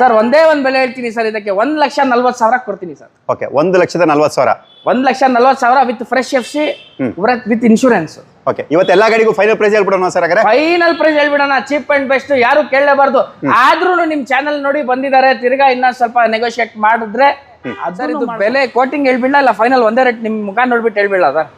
Sir ಒಂದೇ ಒಂದ್ ಬೆಲೆ ಹೇಳ್ತೀನಿ ಸರ್ ಇದಕ್ಕೆ ಒಂದ್ ಲಕ್ಷ ನಲ್ವತ್ತು ಸಾವಿರ ಕೊಡ್ತೀನಿ ಸರ್. ಓಕೆ ಒಂದು ಲಕ್ಷದ ನಲ್ವತ್ತು ಸಾವಿರ. ಒಂದ್ ಲಕ್ಷ ನಲ್ವತ್ತು ಸಾವಿರ with fresh F C with insurance. Okay ಇವತ್ತು ಎಲ್ಲಾ ಗಾಡಿಗೂ ಫೈನಲ್ ಪ್ರೈಸ್ ಹೇಳ್ಬಿಡೋಣ ಸರ್ ಹಾಗಾದ್ರೆ? ಫೈನಲ್ ಪ್ರೈಸ್ ಹೇಳ್ಬಿಡೋಣ ಚೀಪ್ ಅಂಡ್ ಬೆಸ್ಟ್ ಯಾರು ಕೇಳಲೇಬಾರ್ದು. ಆದ್ರೂ ನಿಮ್ ಚಾನಲ್ ನೋಡಿ ಬಂದಿದ್ದಾರೆ ತಿರ್ಗಾ ಇನ್ನ ಸ್ವಲ್ಪ ನೆಗೋಶಿಯೇಟ್ ಮಾಡಿದ್ರೆ ಅದರಿಂದ ಇದು ಬೆಲೆ ಕೋಟಿಂಗ್ ಹೇಳ್ಬಿಡಲ್ಲ ಇಲ್ಲ ಫೈನಲ್ ಒಂದೇ ರೇಟ್ ನಿಮ್ ಮುಖ ನೋಡ್ಬಿಟ್ಟು ಹೇಳ್ಬಿಡಲ್ಲ ಸರ್?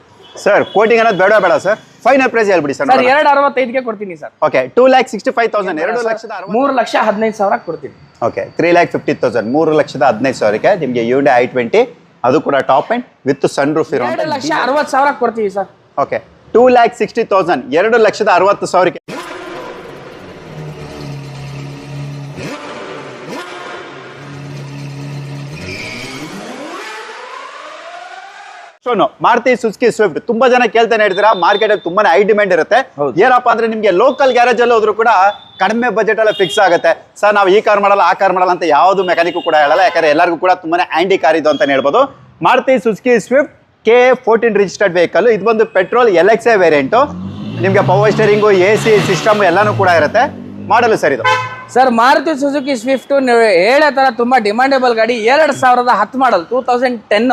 ಸರ್ ಕೋಟಿಂಗ್ ಅನ್ನೋದು ಬೇಡ ಬೇಡ ಸರ್. ಫೈನಲ್ ಪ್ರೈಸ್ ಹೇಳ್ಬಿಡಿ ಸರ್ ಸರ್ ಎರಡು ಅರವತ್ತೈದಕ್ಕೆ ಕೊಡ್ತೀನಿ sir. Okay two lakh sixty five thousand ಎರಡು ಲಕ್ಷದ ಮೂರು ಲಕ್ಷ ಹದಿನೈದು ಸಾವಿರ ಕೊಡ್ತೀನಿ. Okay three lakh fifty thousand ಮೂರು ಲಕ್ಷದ ಹದಿನೈದು ಸಾವಿರಕ್ಕೆ ನಿಮಗೆ ಯೂಡೆ ಐ ಟ್ವೆಂಟಿ ಅದು ಕೂಡ top end with sun roof ಇರೋ ಲಕ್ಷ ಅರವತ್ತು ಸಾವಿರ ಕೊಡ್ತೀವಿ sir. Okay two lakh sixty thousand ಎರಡು ಲಕ್ಷದ ಅರವತ್ತು ಸಾವಿರಕ್ಕೆ. ಶೋನು ಮಾರುತಿ ಸುಸ್ಕಿ ಸ್ವಿಫ್ಟ್ ತುಂಬಾ ಜನ ಕೇಳ್ತಾನೆ ಹೇಳ್ತೀರಾ ಮಾರ್ಕೆಟ್ ಅಲ್ಲಿ ತುಂಬಾನೇ ಹೈ ಡಿಮ್ಯಾಂಡ್ ಇರುತ್ತೆ. ಏನಪ್ಪಾ ಅಂದ್ರೆ ನಿಮ್ಗೆ ಲೋಕಲ್ ಗ್ಯಾರೇಜ್ ಅಲ್ಲಿ ಹೋದ್ರು ಕೂಡ ಕಡಿಮೆ ಬಜೆಟ್ ಅಲ್ಲಿ ಫಿಕ್ಸ್ ಆಗುತ್ತೆ. ಸರ್ ನಾವು ಈ ಕಾರ್ ಮಾಡಲ್ಲ ಆ ಕಾರ್ ಮಾಡಲ್ಲ ಅಂತ ಯಾವ್ದು ಮೆಕ್ಯಾನಿಕ್ ಕೂಡ ಹೇಳಲ್ಲ ಯಾಕಂದ್ರೆ ಎಲ್ಲರಿಗೂ ಕೂಡ ತುಂಬಾನೇ ಆಂಟಿ ಕಾರ್ ಇದು ಅಂತ ಹೇಳ್ಬೋದು. Maruti Suzuki Swift K fourteen registered vehicle ಇದು ಬಂದು petrol L X A variant ನಿಮ್ಗೆ power steering A C system ಎಲ್ಲಾನು ಕೂಡ ಇರುತ್ತೆ. ಮಾಡಲು ಸರ್ ಇದು. ಸರ್ ಮಾರುತಿ ಸುಜುಕಿ ಸ್ವಿಫ್ಟ್ ನೀವು ಹೇಳೋ ತರ ತುಂಬಾ ಡಿಮಾಂಡೇಬಲ್ ಗಾಡಿ. ಎರಡ್ ಸಾವಿರದ ಹತ್ತು model two thousand ten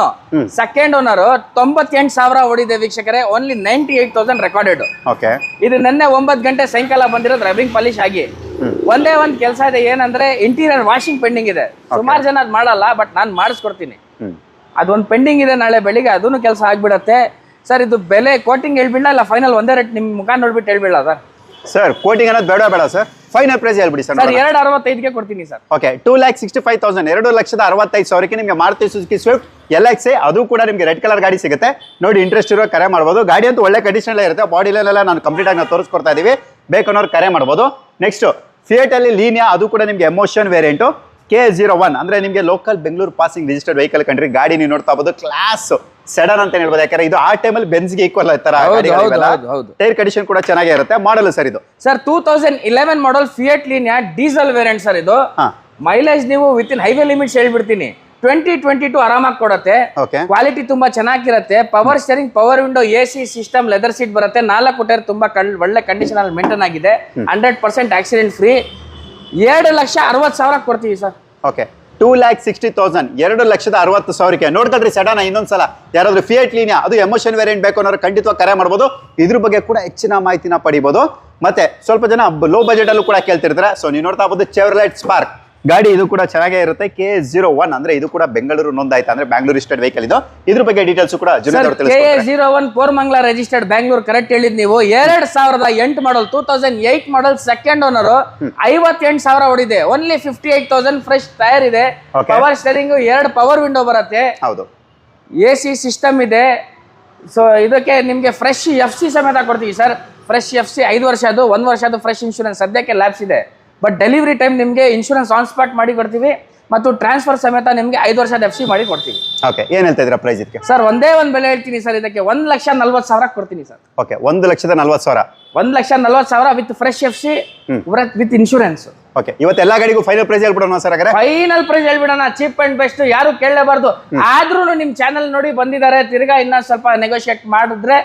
second owner ತೊಂಬತ್ತೆಂಟು ಸಾವಿರ ಓಡಿದೆ ವೀಕ್ಷಕರೇ. Only ninety eight thousand recorded okay. ಇದು ನಿನ್ನೆ ಒಂಬತ್ತು ಗಂಟೆ ಸಾಯಂಕಾಲ ಬಂದಿರೋದು ರಬ್ಬಿಂಗ್ ಪಾಲಿಶ್ ಆಗಿ. ಒಂದೇ ಒಂದ್ ಕೆಲಸ ಇದೆ ಏನಂದ್ರೆ ಇಂಟೀರಿಯರ್ ವಾಷಿಂಗ್ ಪೆಂಡಿಂಗ್ ಇದೆ. ಸುಮಾರು ಜನ ಅದ್ ಮಾಡಲ್ಲ ಬಟ್ ನಾನು ಮಾಡಿಸ್ಕೊಡ್ತೀನಿ. ಅದೊಂದು ಪೆಂಡಿಂಗ್ ಇದೆ ನಾಳೆ ಬೆಳಿಗ್ಗೆ ಅದನ್ನು ಕೆಲಸ ಆಗ್ಬಿಡತ್ತೆ. ಸರ್ ಇದು ಬೆಲೆ ಕೋಟಿಂಗ್ ಹೇಳ್ಬಿಡಲ್ಲ ಇಲ್ಲ ಫೈನಲ್ ಒಂದೇ ರೇಟ್ ನಿಮ್ ಮುಖ ನೋಡ್ಬಿಟ್ಟು ಹೇಳ್ಬಿಡಲ್ಲ ಸರ್? ಸರ್ ಕೋಟಿಂಗ್ ಅನ್ನೋದು ಬೇಡ ಬೇಡ ಸರ್ ಫೈನಲ್ ಪ್ರೈಸ್ ಹೇಳ್ಬಿಡಿ ಸರ್ ಸರ್ ಎರಡು ಅರವತ್ತೈದಕ್ಕೆ ಕೊಡ್ತೀನಿ sir okay two lakh sixty five thousand ಎರಡು ಲಕ್ಷದ ಅರವತ್ತೈದು ಸಾವಿರಕ್ಕೆ ನಿಮಗೆ Maruti Suzuki Swift L X ಅದು ಕೂಡ ನಿಮಗೆ ರೆಡ್ ಕಲರ್ ಗಾಡಿ ಸಿಗುತ್ತೆ. ನೋಡಿ ಇಂಟ್ರೆಸ್ಟ್ ಇರೋ ಕರೆ ಮಾಡ್ಬೋದು. ಗಾಡಿ ಅಂತೂ ಒಳ್ಳೆ ಕಂಡೀಷನ್ ಇರುತ್ತೆ. ಬಾಡಿಲೆಲ್ಲ ನಾನು ಕಂಪ್ಲೀಟ್ ಆಗಿ ನಾವು ತೋರಿಸ್ಕೊಡ್ತಾ ಇದೀವಿ. ಬೇಕನ್ನೋರು ಕರೆ ಮಾಡ್ಬೋದು. ನೆಕ್ಸ್ಟ್ ಫಿಯೇಟ್ ಅಲ್ಲಿ ಲೀನಿಯಾ ಅದು ಕೂಡ ನಿಮಗೆ emotion variant K zero one ಅಂದರೆ ನಿಮಗೆ local Bengaluru passing registered vehicle ಕಂಡ್ರಿ ಗಾಡಿ ನೀವು ನೋಡ್ತಾ ಹೋಗ್ಬೋದು ಕ್ಲಾಸ್ ಸೆಡನ್ ಅಂತ ಹೇಳ್ಬೋದು. ಯಾಕಂದ್ರೆ ಇದು ಆ ಟೈಮಲ್ಲಿ ಬೆನ್ಸ್ಗೆ ಈಕ್ವಲ್ ತರ ಹೌದು. ಟೈರ್ ಕಂಡೀಷನ್ ಕೂಡ ಚೆನ್ನಾಗೇ ಇರುತ್ತೆ. ಮಾಡಲ್ ಸರ್ ಇದು. Sir two thousand eleven model Fiat Linea diesel variant sir ಇದು. ಮೈಲೇಜ್ ನೀವು ವಿತ್ ಇನ್ ಹೈವೇ ಲಿಮಿಟ್ಸ್ ಹೇಳ್ಬಿಡ್ತೀನಿ. ಟ್ವೆಂಟಿ ಟ್ವೆಂಟಿ ಟು ಆರಾಮಾಗಿ ಕೊಡುತ್ತೆ. ಓಕೆ ಕ್ವಾಲಿಟಿ ತುಂಬಾ ಚೆನ್ನಾಗಿರುತ್ತೆ. Power steering power window A C system leather seat ಬರುತ್ತೆ. ನಾಲ್ಕು ಟೈರ್ ತುಂಬಾ ಒಳ್ಳೆ ಕಂಡೀಷನ್ ಅಲ್ಲಿ ಮೇಂಟೈನ್ ಆಗಿದೆ. ಹಂಡ್ರೆಡ್ ಪರ್ಸೆಂಟ್ ಆಕ್ಸಿಡೆಂಟ್ ಫ್ರೀ ಎರಡು ಲಕ್ಷ ಅರವತ್ತು ಸಾವಿರ ಕೊಡ್ತೀವಿ sir okay two lakh sixty thousand ಎರಡು ಲಕ್ಷದ ಅರವತ್ತು ಸಾವಿರಕ್ಕೆ. ನೋಡ್ಕೊಳ್ರಿ ಸಡನ್ ಇನ್ನೊಂದ್ಸಲ. ಯಾರಾದ್ರೂ ಫಿಯಟ್ ಲೀನಿಯಾ ಅದು ಎಮೋಷನ್ ವೇರಿಯಂಟ್ ಬೇಕು ಅನ್ನೋರು ಖಂಡಿತ ಕರೆ ಮಾಡ್ಬೋದು. ಇದ್ರ ಬಗ್ಗೆ ಕೂಡ ಹೆಚ್ಚಿನ ಮಾಹಿತಿನ ಪಡಿಬೋದು. ಮತ್ತೆ ಸ್ವಲ್ಪ ಜನ ಲೋ ಬಜೆಟ್ ಅಲ್ಲೂ ಕೂಡ ಕೇಳ್ತಿರ್ತಾರೆ. ಸೊ ನೀವು ನೋಡ್ತಾ ಹೋಗ್ಬೋದು ಚೆವರ್ಲೈಟ್ ಸ್ಪಾರ್ಕ್ ಗಾಡಿ ಇದು ಕೂಡ ಚೆನ್ನಾಗೇ ಇರುತ್ತೆ. ಕೆ ಜೀರೋ ಒನ್ ಅಂದ್ರೆ ಇದು ಕೂಡ ಬೆಂಗಳೂರು ನೋಂದಾಯ್ತು ಅಂದ್ರೆ ಬ್ಯಾಂಗ್ಳೂರ್ ರಿಜಿಸ್ಟರ್ಡ್ ವೆಹಿಕಲ್ ಇದು. ಇದ್ರ ಬಗ್ಗೆ ಡೀಟೇಲ್ಸ್ ಕೂಡ K zero one Koramangala registered Bangalore correct ಹೇಳಿದ್ ನೀವು. ಎರಡ್ ಸಾವಿರದ ಎಂಟು model two thousand eight model second owner ಐವತ್ತೆಂಟು ಸಾವಿರ ಹೊಡಿದೆ only fifty eight thousand fresh tyre ಇದೆ ಪವರ್ ಸ್ಟೇರಿಂಗ್ ಎರಡು ಪವರ್ ವಿಂಡೋ ಬರುತ್ತೆ. ಹೌದು. ಎ ಸಿ ಸಿಸ್ಟಮ್ ಇದೆ. ಸೊ ಇದಕ್ಕೆ ನಿಮಗೆ ಫ್ರೆಶ್ ಎಫ್ ಸಿ ಸಮೇತ ಕೊಡ್ತೀವಿ ಸರ್. ಫ್ರೆಶ್ ಎಫ್ ಸಿ ಐದು ವರ್ಷ ಅದು ಒಂದು ವರ್ಷ ಅದು ಫ್ರೆಶ್ ಇನ್ಶೂರೆನ್ಸ್ ಸದ್ಯಕ್ಕೆ ಲ್ಯಾಬ್ಸ್ ಇದೆ. ಬಟ್ ಡೆಲಿವರಿ ಟೈಮ್ ನಿಮಗೆ ಇನ್ಶೂರೆನ್ಸ್ ಆನ್ ಸ್ಪಾಟ್ ಮಾಡಿ ಕೊಡ್ತೀವಿ ಮತ್ತು ಟ್ರಾನ್ಸ್ಫರ್ ಸಮೇತ ನಿಮಗೆ ಐದು ವರ್ಷದ ಎಫ್ ಸಿ ಮಾಡಿ ಕೊಡ್ತೀವಿ. ಓಕೆ ಏನು ಹೇಳ್ತಾ ಇದ್ದೀರಾ ಪ್ರೈಸ್ ಇದಕ್ಕೆ? ಸರ್ ಒಂದೇ ಒಂದು ಬೆಲೆ ಹೇಳ್ತೀನಿ ಸರ್ ಇದಕ್ಕೆ ಒಂದು ಲಕ್ಷ ನಲ್ವತ್ತು ಸಾವಿರ ಕೊಡ್ತೀನಿ ಸರ್ ಓಕೆ ಒಂದು ಲಕ್ಷದ ನಲ್ವತ್ತು ಸಾವಿರ? ಒಂದು ಲಕ್ಷ ನಲ್ವತ್ತು ಸಾವಿರ with fresh F C with insurance okay ಇವತ್ತು ಎಲ್ಲ ಗಾಡಿಗೂ ಫೈನಲ್ ಪ್ರೈಸ್ ಹೇಳ್ಬಿಡೋಣ ಸರ್ ಹಾಗಾದ್ರೆ? ಫೈನಲ್ ಪ್ರೈಸ್ ಹೇಳ್ಬಿಡೋಣ ಚೀಪ್ ಅಂಡ್ ಬೆಸ್ಟ್ ಯಾರು ಕೇಳಲೇಬಾರ್ದು. ಆದ್ರೂ ನಿಮ್ಮ ಚಾನಲ್ ನೋಡಿ ಬಂದಿದ್ದಾರೆ ತಿರ್ಗಾ ಇನ್ನ ಸ್ವಲ್ಪ ನೆಗೋಷಿಯೇಟ್ ಮಾಡಿದ್ರೆ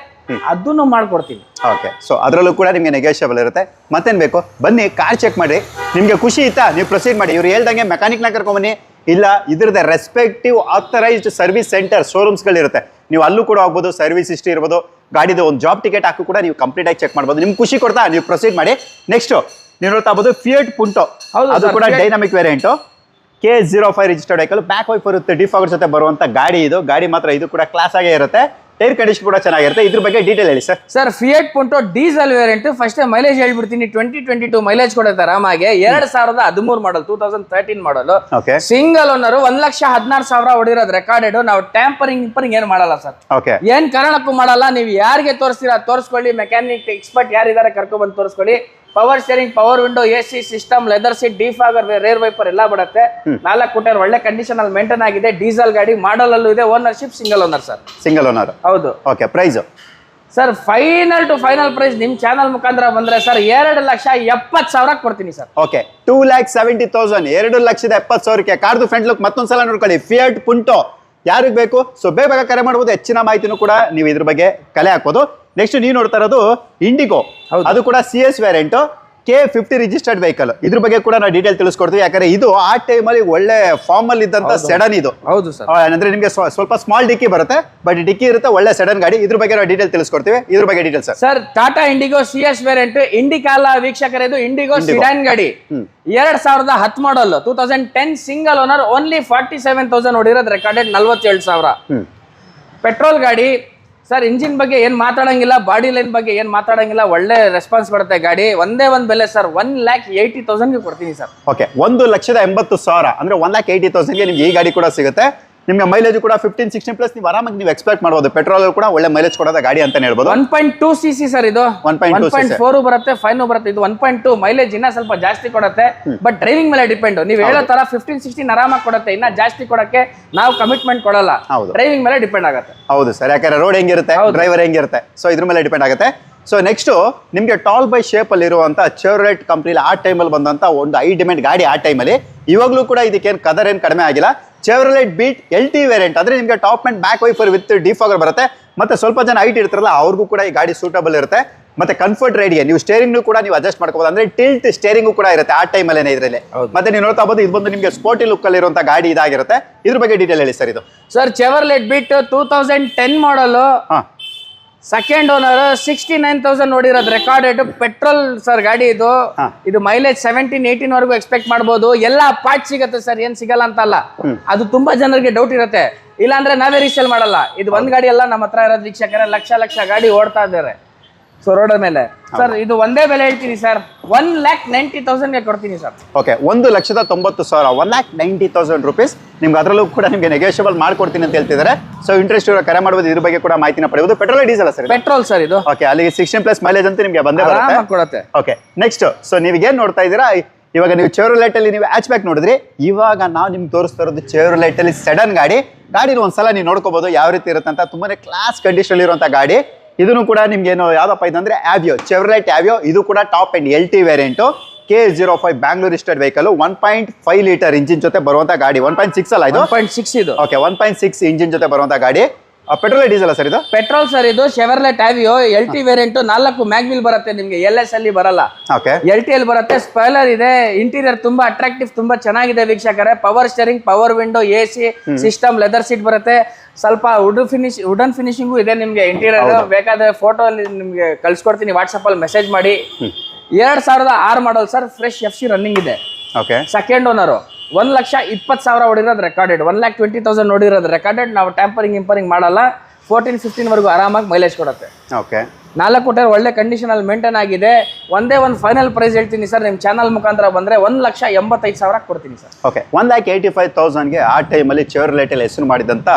ಅದನ್ನು ಮಾಡ್ಕೊಡ್ತೀನಿ. ಓಕೆ ಸೊ ಅದರಲ್ಲೂ ಕೂಡ ನಿಮಗೆ ನೆಗೋಷಿಯಬಲ್ ಇರುತ್ತೆ. ಮತ್ತೇನು ಬೇಕು? ಬನ್ನಿ ಕಾರ್ ಚೆಕ್ ಮಾಡಿ. ನಿಮಗೆ ಖುಷಿ ಇತ್ತಾ? ನೀವು ಪ್ರೊಸೀಡ್ ಮಾಡಿ. ಇವ್ರು ಹೇಳ್ದಂಗೆ ಮೆಕ್ಯಾನಿಕ್ನ ಕರ್ಕೊಂಬನ್ನಿ ಇಲ್ಲ ಇದ್ರದ್ದು ರೆಸ್ಪೆಕ್ಟಿವ್ ಆಥರೈಸ್ಡ್ ಸರ್ವಿಸ್ ಸೆಂಟರ್ ಶೋರೂಮ್ಸ್ಗಳಿರುತ್ತೆ ನೀವು ಅಲ್ಲೂ ಕೂಡ ಹೋಗ್ಬೋದು ಸರ್ವಿಸ್ ಹಿಸ್ಟ್ರಿ ಇರ್ಬೋದು. ಗಾಡಿದು ಒಂದು ಜಾಬ್ ಟಿಕೆಟ್ ಹಾಕು ಕೂಡ ನೀವು ಕಂಪ್ಲೀಟ್ ಆಗಿ ಚೆಕ್ ಮಾಡ್ಬೋದು. ನಿಮ್ಗೆ ಖುಷಿ ಕೊಡ್ತಾ? ನೀವು ಪ್ರೊಸೀಡ್ ಮಾಡಿ. ನೆಕ್ಸ್ಟ್ ನೀವು ನೋಡ್ತಾ ಬೋದು ಫಿಯಟ್ ಪುಂಟೋ ಅದು ಕೂಡ dynamic variant K zero five registered vehicle back wiper ಇರುತ್ತೆ ಡಿಫಾಗರ್ ಜೊತೆ ಬರುವಂಥ ಗಾಡಿ ಇದು. ಗಾಡಿ ಮಾತ್ರ ಇದು ಕೂಡ ಕ್ಲಾಸ್ ಆಗೇ ಇರುತ್ತೆ. ಟೈರ್ ಕಂಡೀಷನ್ ಕೂಡ ಚೆನ್ನಾಗಿರುತ್ತೆ. ಇದ್ರ ಬಗ್ಗೆ ಡೀಟೇಲ್ ಹೇಳಿ sir sir Fiat Punto diesel variant first mileage ಹೇಳ್ಬಿಡ್ತೀನಿ. ಟ್ವೆಂಟಿ ಟ್ವೆಂಟಿ ಟು ಮೈಲೇಜ್ ಕೊಡುತ್ತೆ ಆರಾಮಾಗಿ ಎರಡ್ ಸಾವಿರದ ಹದಿಮೂರು model two thousand thirteen model okay single owner ಒಂದ್ ಲಕ್ಷ ಹದಿನಾರು ಸಾವಿರ ಹೊಡಿರೋದು ರೆಕಾರ್ಡೆಡ್ ನಾವು ಟ್ಯಾಂಪರಿಂಗ್ ಇಂಪರಿಂಗ್ ಏನು ಮಾಡಲ್ಲ ಸರ್ ಓಕೆ ಏನ್ ಕಾರಣಕ್ಕೂ ಮಾಡಲ್ಲ. ನೀವು ಯಾರಿಗೆ ತೋರಿಸ್ತೀರಾ ತೋರಿಸ್ಕೊಳ್ಳಿ. ಮೆಕ್ಯಾನಿಕ್ ಎಕ್ಸ್ಪರ್ಟ್ ಯಾರಿದ್ದಾರೆ ಕರ್ಕೊಂಡ್ ಬಂದು ತೋರಿಸ್ಕೊಳ್ಳಿ. Power steering power window A C system leather seat defogger rear wiper ಎಲ್ಲ ಬರುತ್ತೆ. ನಾಲ್ಕು ಕೋಟರ್ ಒಳ್ಳೆ ಕಂಡೀಷನ್ ಅಲ್ಲಿ ಮೇಂಟೈನ್ ಆಗಿದೆ. ಡೀಸೆಲ್ ಗಾಡಿ ಮಾಡಲ್ ಅಲ್ಲೂ ಇದೆ ownership single owner sir single owner ಹೌದು. Okay price sir final to final price ನಿಮ್ ಚಾನಲ್ ಮುಖಾಂತರ ಬಂದ್ರೆ ಸರ್ ಎರಡು ಲಕ್ಷ ಎಪ್ಪತ್ತು ಸಾವಿರ ಕೊಡ್ತೀನಿ sir okay two lakh seventy thousand ಎರಡು ಲಕ್ಷದ ಎಪ್ಪತ್ತು ಸಾವಿರಕ್ಕೆ ಕಾರ್ದು ಫ್ರೆಂಡ್ ಲುಕ್ ಮತ್ತೊಂದ್ಸಲ ನೋಡ್ಕೊಳ್ಳಿ. ಫಿಯಟ್ ಪುಂಟೋ ಯಾರಿಗೆ ಬೇಕು? ಸೊ ಬೇಗ ಬೇಗ ಕರೆ ಮಾಡ್ಬೋದು. ಹೆಚ್ಚಿನ ಮಾಹಿತಿನೂ ಕೂಡ ನೀವು ಇದ್ರ ಬಗ್ಗೆ ಕಲೆ ಹಾಕ್ಬೋದು ನೆಕ್ಸ್ಟ್ ನೀವು ನೋಡ್ತಾ ಇರೋದು ಇಂಡಿಗೋ. ಅದು ಕೂಡ C S variant K fifty registered vehicle ಇದ್ರ ಬಗ್ಗೆ ಕೂಡ ನಾವು ಡೀಟೇಲ್ ತಿಳಿಸ್ಕೊಡ್ತೀವಿ. ಯಾಕಂದ್ರೆ ಇದು ಆ ಟೈಮಲ್ಲಿ ಒಳ್ಳೆ ಫಾರ್ಮ್ ಅಲ್ಲಿ ಇದ್ದಂತ ಸೆಡನ್ ಇದು. ಹೌದು ಸರ್. ಅಂದ್ರೆ ನಿಮಗೆ ಸ್ವ- ಸ್ವಲ್ಪ ಸ್ಮಾಲ್ ಡಿಕ್ಕಿ ಬರುತ್ತೆ ಬಟ್ ಡಿಕ್ಕಿ ಇರುತ್ತೆ ಒಳ್ಳೆ ಸಡನ್ ಗಾಡಿ. ಇದ್ರ ಬಗ್ಗೆ ನಾವು ಡೀಟೇಲ್ ತಿಳಿಸ್ಕೊಡ್ತೀವಿ. ಇದ್ರ ಬಗ್ಗೆ detail sir sir Tata Indigo C S variant ಇಂಡಿಕಾಲ ವೀಕ್ಷಕರಿದು ಇಂಡಿಗೋ ಸಿಡಾನ್ ಗಾಡಿ. ಎರಡ್ ಸಾವಿರದ ಹತ್ತು model two thousand ten single owner only forty seven thousand ಹೊಡಿರೋದು recorded ನಲ್ವತ್ತೇಳು ಸಾವಿರ. ಪೆಟ್ರೋಲ್ ಗಾಡಿ ಸರ್, ಇಂಜಿನ್ ಬಗ್ಗೆ ಏನು ಮಾತಾಡಂಗಿಲ್ಲ, ಬಾಡಿ ಲೈನ್ ಬಗ್ಗೆ ಏನು ಮಾತಾಡಂಗಿಲ್ಲ, ಒಳ್ಳೆ ರೆಸ್ಪಾನ್ಸ್ ಕೊಡುತ್ತೆ ಗಾಡಿ. ಒಂದೇ ಒಂದು ಬೆಲೆ ಸರ್ ಒನ್ ಲ್ಯಾಕ್ ಏಯ್ಟಿ ತೌಸಂಡ್ಗೆ ಕೊಡ್ತೀನಿ ಸರ್. ಓಕೆ ಒಂದು ಲಕ್ಷದ ಎಂಬತ್ತು ಸಾವಿರ, ಅಂದ್ರೆ ಒನ್ ಲ್ಯಾಕ್ ಏಯ್ಟಿ ತೌಸಂಡ್ಗೆ ನಿಮ್ಗೆ ಈ ಗಾಡಿ ಕೂಡ ಸಿಗುತ್ತೆ. ನಿಮ್ಗೆ ಮೈಲೇಜ್ ಕೂಡ ಫಿಫ್ಟೀನ್ ಸಿಕ್ಸ್ಟೀನ್ ಪ್ಲಸ್ ನೀವು ಆರಾಮಾಗಿ ನೀವು ಎಕ್ಸ್ಪೆಕ್ಟ್ ಮಾಡಬಹುದು ಪೆಟ್ರೋಲ್ ಕೂಡ ಒಳ್ಳೆ ಮೈಲೇಜ್ ಕೊಡೋದ ಗಾಡಿ ಅಂತ ಹೇಳ್ಬೋದು. One point two C C sir ಇದು 1.2 ಒನ್ ಪಾಯಿಂಟ್ ಫೋರ್ ಬರುತ್ತೆ ಫೈವ್ ಬರುತ್ತೆ ಇದು ಒನ್ ಪಾಯಿಂಟ್ ಟೂ ಮೈಲೇಜ್ ಇನ್ನ ಸ್ವಲ್ಪ ಜಾಸ್ತಿ ಕೊಡುತ್ತೆ. ಬಟ್ ಡ್ರೈವಿಂಗ್ ಮೇಲೆ ಡಿಪೆಂಡ್ ನೀವು ಹೇಳೋ ತರ ಫಿಫ್ಟೀನ್ ಸಿಕ್ಸ್ಟೀನ್ ಆರಾಮಾಗಿ ಕೊಡುತ್ತೆ. ಇನ್ನ ಜಾಸ್ತಿ ಕೊಡಕ್ಕೆ ನಾವು ಕಮಿಟ್ಮೆಂಟ್ ಕೊಡಲ್ಲ. ಡ್ರೈವಿಂಗ್ ಮೇಲೆ ಡಿಪೆಂಡ್ ಆಗುತ್ತೆ. ಹೌದು ಸರ್ ಯಾಕಂದ್ರೆ ರೋಡ್ ಹೆಂಗಿರುತ್ತೆ? ಡ್ರೈವರ್ ಹೆಂಗಿರುತ್ತೆ? ಸೊ ಇದ್ರ ಮೇಲೆ ಡಿಪೆಂಡ್ ಆಗುತ್ತೆ. ಸೊ ನೆಕ್ಸ್ಟ್ ನಿಮಗೆ ಟಾಲ್ ಬೈ ಶೇಪ್ ಅಲ್ಲಿ ಇರುವಂತ ಚೆವ್ರೆಟ್ ಕಂಪ್ನಿಲಿ ಆ ಟೈಮಲ್ಲಿ ಬಂದಂತ ಒಂದು ಐ ಡಿಮೆಂಟ್ ಗಾಡಿ ಆ ಟೈಮಲ್ಲಿ ಇವಾಗಲೂ ಕೂಡ ಇದಕ್ಕೇನು ಕದರ್ ಏನು ಕಡಿಮೆ ಆಗಿಲ್ಲ. Chevrolet Beat L T variant ಅಂದ್ರೆ ನಿಮಗೆ top and back wiper with defogger ಬರುತ್ತೆ. ಮತ್ತೆ ಸ್ವಲ್ಪ ಜನ ಹೈಟ್ ಇರ್ತಾರಲ್ಲ ಅವ್ರಿಗೂ ಕೂಡ ಈ ಗಾಡಿ ಸೂಟಬಲ್ ಇರುತ್ತೆ. ಮತ್ತೆ ಕಂಫರ್ಟ್ ರೈಡ್ಗೆ ನೀವು ಸ್ಟೇರಿಂಗ್ನು ಕೂಡ ನೀವು ಅಡ್ಜಸ್ಟ್ ಮಾಡ್ಕೋಬಹುದು ಅಂದ್ರೆ ಟಿಲ್ಟ್ ಸ್ಟೇರಿಂಗು ಕೂಡ ಇರುತ್ತೆ ಆ ಟೈಮಲ್ಲೇ ಇದರಲ್ಲಿ. ಮತ್ತೆ ನೀವು ನೋಡ್ತಾ ಬಂದು ಇದು ಬಂದು ನಿಮಗೆ ಸ್ಪೋರ್ಟಿ ಲುಕ್ ಅಲ್ಲಿ ಇರುವಂತ ಗಾಡಿ ಇದಾಗಿರುತ್ತೆ. ಇದ್ರ ಬಗ್ಗೆ ಡೀಟೇಲ್ ಹೇಳಿ ಸರ್ ಇದು. Sir Chevrolet Beat two thousand ten model second owner sixty nine thousand ನೋಡಿರೋದು recorded petrol sir ಗಾಡಿ ಇದು. ಇದು ಮೈಲೇಜ್ ಸೆವೆಂಟೀನ್ ಏಯ್ಟೀನ್ ವರೆಗೂ ಎಕ್ಸ್ಪೆಕ್ಟ್ ಮಾಡಬಹುದು ಎಲ್ಲ ಪಾರ್ಟ್ ಸಿಗುತ್ತೆ ಸರ್ ಏನ್ ಸಿಗಲ್ಲ ಅಂತ ಅಲ್ಲ. ಅದು ತುಂಬಾ ಜನರಿಗೆ ಡೌಟ್ ಇರುತ್ತೆ. ಇಲ್ಲಾಂದ್ರೆ ನಾವೇ ರೀಸೇಲ್ ಮಾಡಲ್ಲ. ಇದು ಒಂದ್ ಗಾಡಿ ಎಲ್ಲ ನಮ್ಮ ಹತ್ರ ಇರೋದು ವೀಕ್ಷಕರೇ ಲಕ್ಷ ಲಕ್ಷ ಗಾಡಿ ಓಡ್ತಾ ಇದ್ದಾರೆ. ಸೊ ರೋಡ್ ಮೇಲೆ ಸರ್ ಇದು ಒಂದೇ ಬೆಲೆ ಹೇಳ್ತೀನಿ ಸರ್. ಒನ್ ಲ್ಯಾಕ್ ನೈಂಟಿ ತೌಸಂಡ್ಗೆ ಕೊಡ್ತೀನಿ ಸರ್. ಓಕೆ ಒಂದು ಲಕ್ಷದ ತೊಂಬತ್ತು ಸಾವಿರ one lakh ninety thousand rupees. ನಿಮ್ಗೆ ಅದರಲ್ಲೂ ಕೂಡ ನಿಮಗೆ ನೆಗೋಷಿಯಬಲ್ ಮಾಡ್ಕೊಡ್ತೀನಿ ಅಂತ ಹೇಳ್ತಿದ್ದಾರೆ. ಸೊ ಇಂಟ್ರೆಸ್ಟ್ ಇರೋ ಕರೆ ಮಾಡ್ಬೋದು ಇದ್ರ ಬಗ್ಗೆ ಕೂಡ ಮಾಹಿತಿನ ಪಡೆಯೋದು petrol diesel sir petrol sir ಇದು. ಓಕೆ ಅಲ್ಲಿ ಸಿಕ್ಸ್ಟೀನ್ ಪ್ಲಸ್ ಮೈಲೇಜ್ ಅಂತ ನಿಮಗೆ ಬಂದೇ ಬರುತ್ತೆ. ಕೊಡುತ್ತೆ. ಓಕೆ ನೆಕ್ಸ್ಟ್ ಸೊ ನೀವೀಗೇನು ನೋಡ್ತಾ ಇದ್ದೀರಾ? ಇವಾಗ ನೀವು ಚೇರು ಅಲ್ಲಿ ನೀವು ಹ್ಯಾಚ್ ಬ್ಯಾಕ್ ನೋಡಿದ್ರಿ. ಇವಾಗ ನಾವು ನಿಮ್ಗೆ ತೋರಿಸ್ತಾ ಇರೋದು ಚೇರು ಅಲ್ಲಿ ಸಡನ್ ಗಾಡಿ. ಗಾಡಿನ ಒಂದ್ಸಲ ನೀವು ನೋಡ್ಕೋಬಹುದು ಯಾವ ರೀತಿ ಇರುತ್ತೆ ಅಂತ ತುಂಬಾನೇ ಕ್ಲಾಸ್ ಕಂಡೀಷನ್ ಇರುವಂತ ಗಾಡಿ. ಇದನ್ನು ಕೂಡ ನಿಮ್ಗೆ ಏನು ಯಾವ್ದಪ್ಪ ಇದಂದ್ರೆ ಆವಿಯೋ ಚೆವರ್ಲೈಟ್ ಆವಿಯೋ ಇದು ಕೂಡ top and L T variant K zero five Bangalore registered vehicle one point five litre engine ಜೊತೆ ಬರುವಂತ ಗಾಡಿ. ಒನ್ ಪಾಯಿಂಟ್ ಸಿಕ್ಸ್ ಅಲ್ಲ ಇದು? ಒನ್ ಪಾಯಿಂಟ್ ಸಿಕ್ಸ್ ಇದು. Okay one point six engine ಜೊತೆ ಬರುವಂತ ಗಾಡಿ. ಪೆಟ್ರೋಲ್ ಡೀಸೆಲ್ ಸರ್ ಇದು? ಪೆಟ್ರೋಲ್ ಸರ್ ಇದು Chevrolet Aveo L T variant ನಾಲ್ಕು ಮ್ಯಾಗ್ವಿಲ್ ಬರುತ್ತೆ ನಿಮ್ಗೆ ಎಲ್ ಎಸ್ ಅಲ್ಲಿ ಬರಲ್ಲ. ಓಕೆ ಎಲ್ ಟಿ ಎಲ್ ಬರುತ್ತೆ ಸ್ಪೈಲರ್ ಇದೆ ಇಂಟೀರಿಯರ್ ತುಂಬಾ ಅಟ್ರಾಕ್ಟಿವ್ ತುಂಬಾ ಚೆನ್ನಾಗಿದೆ ವೀಕ್ಷಕರೇ. Power steering power window A C system leather seat ಬರುತ್ತೆ. ಸ್ವಲ್ಪ ವುಡ್ ಫಿನಿಶ್ ವುಡನ್ ಫಿನಿಶಿಂಗು ಇದೆ ನಿಮ್ಗೆ ಇಂಟೀರಿಯರ್ ಬೇಕಾದ್ರೆ ಫೋಟೋ ಅಲ್ಲಿ ನಿಮ್ಗೆ ಕಳ್ಸಿಕೊಡ್ತೀನಿ ವಾಟ್ಸಪ್ ಅಲ್ಲಿ ಮೆಸೇಜ್ ಮಾಡಿ. ಎರಡ್ ಸಾವಿರದ ಆರು model sir fresh F C running ಇದೆ. ಓಕೆ ಸೆಕೆಂಡ್ ಓನರು ಒಂದ್ ಲಕ್ಷ ಇಪ್ಪತ್ತು ಸಾವಿರ ಹೊಡಿರೋದು recorded one lakh twenty thousand ನೋಡಿರೋದು recorded ನಾವು ಟ್ಯಾಂಪರಿಂಗ್ ಇಂಪರಿಂಗ್ ಮಾಡಲ್ಲ. ಫೋರ್ಟೀನ್ ಫಿಫ್ಟೀನ್ ವರೆಗೂ ಆರಾಮಾಗಿ ಮೈಲೇಜ್ ಕೊಡುತ್ತೆ. ಓಕೆ ನಾಲ್ಕು ಟೈರ್ ಒಳ್ಳೆ ಕಂಡೀಷನಲ್ಲಿ ಮೇಂಟೈನ್ ಆಗಿದೆ. ಒಂದೇ ಒಂದು ಫೈನಲ್ ಪ್ರೈಸ್ ಹೇಳ್ತೀನಿ ಸರ್. ನಿಮ್ಮ ಚಾನಲ್ ಮುಖಾಂತರ ಬಂದರೆ ಒಂದು ಲಕ್ಷ ಎಂಬತ್ತೈದು ಸಾವಿರ ಕೊಡ್ತೀನಿ sir. Okay one lakh eighty five ತೌಸಂಡ್ಗೆ ಆ ಟೈಮಲ್ಲಿ ಚೆವ್ರಲೈಟಲ್ಲಿ ಹೆಸರು ಮಾಡಿದಂಥ